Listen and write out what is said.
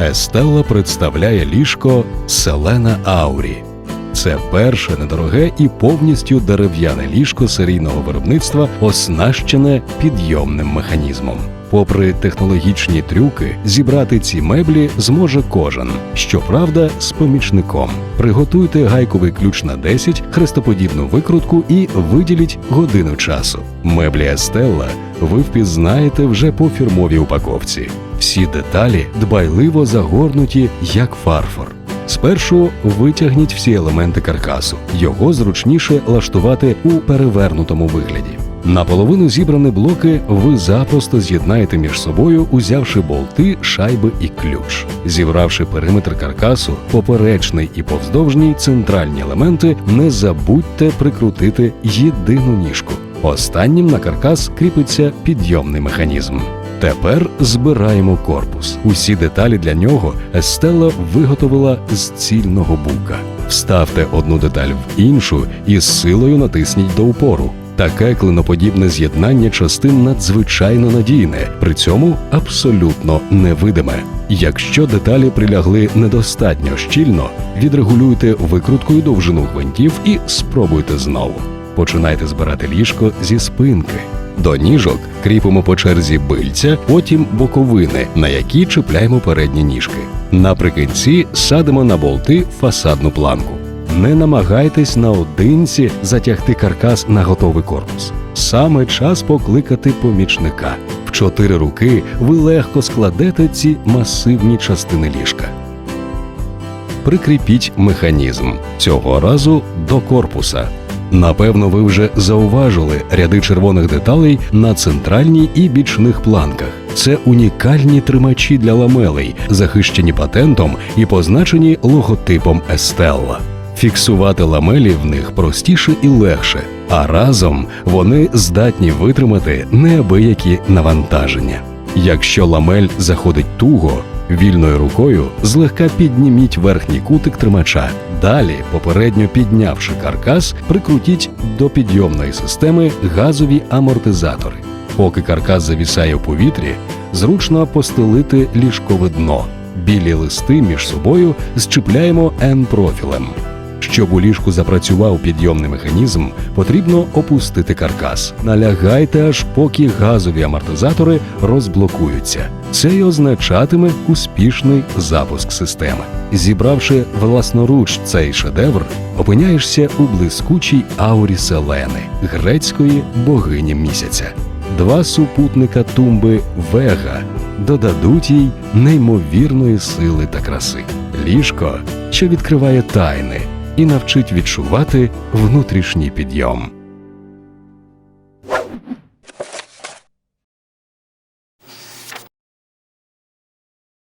Естелла представляє ліжко Селена Аурі. Це перше недороге і повністю дерев'яне ліжко серійного виробництва, оснащене підйомним механізмом. Попри технологічні трюки, зібрати ці меблі зможе кожен. Щоправда, з помічником. Приготуйте гайковий ключ на 10, хрестоподібну викрутку і виділіть годину часу. Меблі Естелла ви впізнаєте вже по фірмовій упаковці. Всі деталі дбайливо загорнуті, як фарфор. Спершу витягніть всі елементи каркасу. Його зручніше лаштувати у перевернутому вигляді. Наполовину зібрані блоки ви запросто з'єднаєте між собою, узявши болти, шайби і ключ. Зібравши периметр каркасу, поперечний і повздовжній центральні елементи, не забудьте прикрутити єдину ніжку. Останнім на каркас кріпиться підйомний механізм. Тепер збираємо корпус. Усі деталі для нього Естела виготовила з цільного бука. Вставте одну деталь в іншу і з силою натисніть до упору. Таке клиноподібне з'єднання частин надзвичайно надійне, при цьому абсолютно невидиме. Якщо деталі прилягли недостатньо щільно, відрегулюйте викруткою довжину гвинтів і спробуйте знову. Починайте збирати ліжко зі спинки. До ніжок кріпимо по черзі бильця, потім боковини, на які чіпляємо передні ніжки. Наприкінці садимо на болти фасадну планку. Не намагайтесь наодинці затягти каркас на готовий корпус. Саме час покликати помічника. В чотири руки ви легко складете ці масивні частини ліжка. Прикріпіть механізм цього разу до корпуса. Напевно, ви вже зауважили ряди червоних деталей на центральній і бічних планках. Це унікальні тримачі для ламелей, захищені патентом і позначені логотипом Естелла. Фіксувати ламелі в них простіше і легше, а разом вони здатні витримати неабиякі навантаження. Якщо ламель заходить туго, вільною рукою злегка підніміть верхній кутик тримача. Далі, попередньо піднявши каркас, прикрутіть до підйомної системи газові амортизатори. Поки каркас завісає в повітрі, зручно постелити ліжкове дно. Білі листи між собою зчіпляємо N-профілем. Щоб у ліжку запрацював підйомний механізм, потрібно опустити каркас. Налягайте аж поки газові амортизатори розблокуються. Це й означатиме успішний запуск системи. Зібравши власноруч цей шедевр, опиняєшся у блискучій аурі Селени, грецької богині місяця. Два супутника тумби Вега додадуть їй неймовірної сили та краси. Ліжко, що відкриває тайни і навчить відчувати внутрішній підйом.